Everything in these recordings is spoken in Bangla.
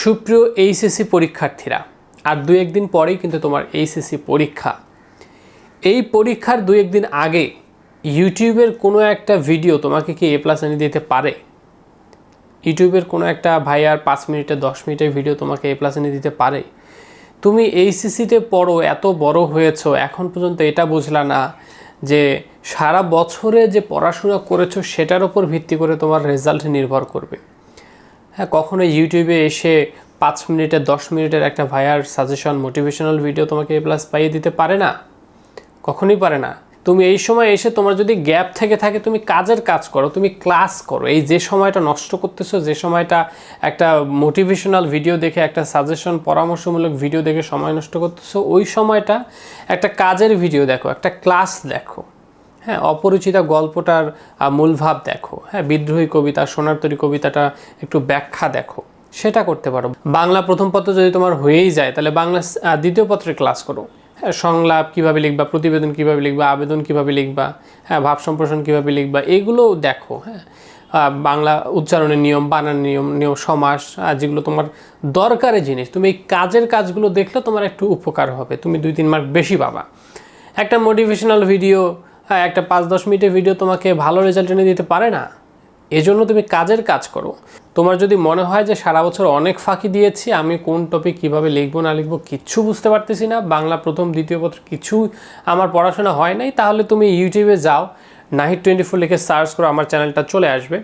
সুপ্রিয় এইচএসসি পরীক্ষার্থীরা, আর দু একদিন পরেই কিন্তু তোমার এইচএসসি পরীক্ষা। এই পরীক্ষার দু একদিন আগে ইউটিউবের কোনো একটা ভিডিও তোমাকে কি এ প্লাস এনে দিতে পারে? ইউটিউবের কোনো একটা ভাই আর পাঁচ মিনিটে, দশ মিনিটের ভিডিও তোমাকে এ প্লাস এনে দিতে পারে। তুমি এইচএসসিতে পড়ো, এত বড় হয়েছো, এখন পর্যন্ত এটা বুঝলা না যে সারা বছরে যে পড়াশোনা করেছ, সেটার উপর ভিত্তি করে তোমার রেজাল্ট নির্ভর করবে। হ্যাঁ কখনো ইউটিউবে এসে পাঁচ মিনিটের দশ মিনিটের একটা ভাইয়ার সাজেশন মোটিভেশনাল ভিডিও তোমাকে এ প্লাস পাইয়ে দিতে পারে না? কখনোই পারে না। তুমি এই সময় এসে তোমার যদি গ্যাপ থেকে থাকে, তুমি কাজের কাজ করো, তুমি ক্লাস করো। এই যে সময়টা নষ্ট করতেছো, যে সময়টা একটা মোটিভেশনাল ভিডিও দেখে, একটা সাজেশন পরামর্শমূলক ভিডিও দেখে সময় নষ্ট করতেছো, ওই সময়টা একটা কাজের ভিডিও দেখো, একটা ক্লাস দেখো। হ্যাঁ অপরিচিতা গল্পটার মূলভাব দেখো। হ্যাঁ বিদ্রোহী কবিতা, সোনার তরী কবিতাটা একটু ব্যাখ্যা দেখো। সেটা করতে পারো। বাংলা প্রথম পত্র যদি তোমার হয়েই যায়, তাহলে বাংলা দ্বিতীয় পত্রে ক্লাস করো। হ্যাঁ সংলাপ কীভাবে লিখবা, প্রতিবেদন কীভাবে লিখবা, আবেদন কীভাবে লিখবা হ্যাঁ ভাব সম্প্রসারণ কীভাবে লিখবা, এগুলো দেখো। হ্যাঁ বাংলা উচ্চারণের নিয়ম, বানান নিয়ম নিয়ম, সমাস যেগুলো তোমার দরকারি জিনিস। তুমি এই কাজের কাজগুলো দেখলে তোমার একটু উপকার হবে। তুমি দুই, তিন মার্ক বেশি পাবা। একটা মোটিভেশনাল ভিডিও হ্যাঁ একটা পাঁচ দশ মিনিটের ভিডিও তোমাকে ভালো রেজাল্ট এনে দিতে পারে না। এজন্য তুমি কাজের কাজ করো। তোমার যদি মনে হয় যে সারা বছর অনেক ফাঁকি দিয়েছি, আমি কোন টপিক কীভাবে লিখব, না লিখব কিচ্ছু বুঝতে পারতেছি না। বাংলা প্রথম, দ্বিতীয় পত্র কিছু আমার পড়াশোনা হয় নাই। তাহলে তুমি ইউটিউবে যাও নাহিদ টোয়েন্টি ফোর লিখে সার্চ করো, আমার চ্যানেলটা চলে আসবে।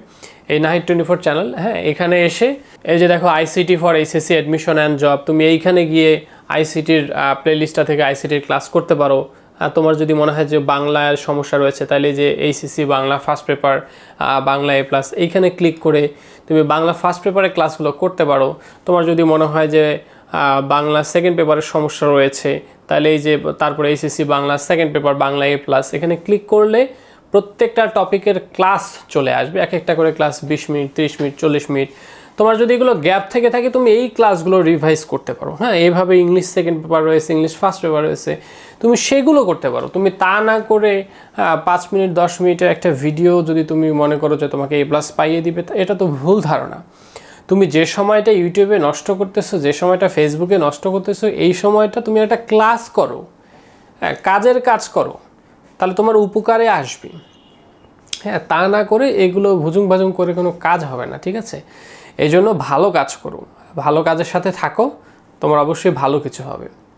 এই নাহিদ টোয়েন্টি ফোর চ্যানেল হ্যাঁ এখানে এসে, এই যে দেখো ICT for HSC admission and job তুমি এইখানে গিয়ে আইসিটির প্লেলিস্টটা থেকে আইসিটির ক্লাস করতে পারো। তোমার যদি মনে হয় যে বাংলায় সমস্যা রয়েছে তাহলে যে HSC Bangla first paper Bangla A plus এইখানে ক্লিক করে তুমি বাংলা ফার্স্ট পেপারে ক্লাসগুলো করতে পারো। তোমার যদি মনে হয় যে বাংলা সেকেন্ড পেপারের সমস্যা রয়েছে তাহলে এই যে তারপরে HSC Bangla second paper Bangla A plus এখানে ক্লিক করলে প্রত্যেকটা টপিকের ক্লাস চলে আসবে। এক একটা করে ক্লাস বিশ মিনিট তিরিশ মিনিট চল্লিশ মিনিট। তোমার যদি এগুলো গ্যাপ থেকে থাকে তুমি এই ক্লাসগুলো রিভাইজ করতে পারো। হ্যাঁ এইভাবে ইংলিশ সেকেন্ড পেপার রয়েছে ইংলিশ ফার্স্ট পেপার রয়েছে। তুমি সেগুলো করতে পারো। তুমি তা না করে আহ, পাঁচ মিনিট দশ মিনিটের একটা ভিডিও যদি তুমি মনে করো যে তোমাকে এ প্লাস পাইয়ে দিবে এটা তো ভুল ধারণা। তুমি যে সময়টা ইউটিউবে নষ্ট করতেছো যে সময়টা ফেসবুকে নষ্ট করতেছো এই সময়টা তুমি একটা ক্লাস করো। হ্যাঁ কাজের কাজ করো। তাহলে তোমার উপকারে আসবে। হ্যাঁ তা না করে এগুলো ভুজুং ভাজুং করে কোনো কাজ হবে না, ঠিক আছে? এই জন্য ভালো কাজ করো। ভালো কাজের সাথে থাকো, তোমার অবশ্যই ভালো কিছু হবে।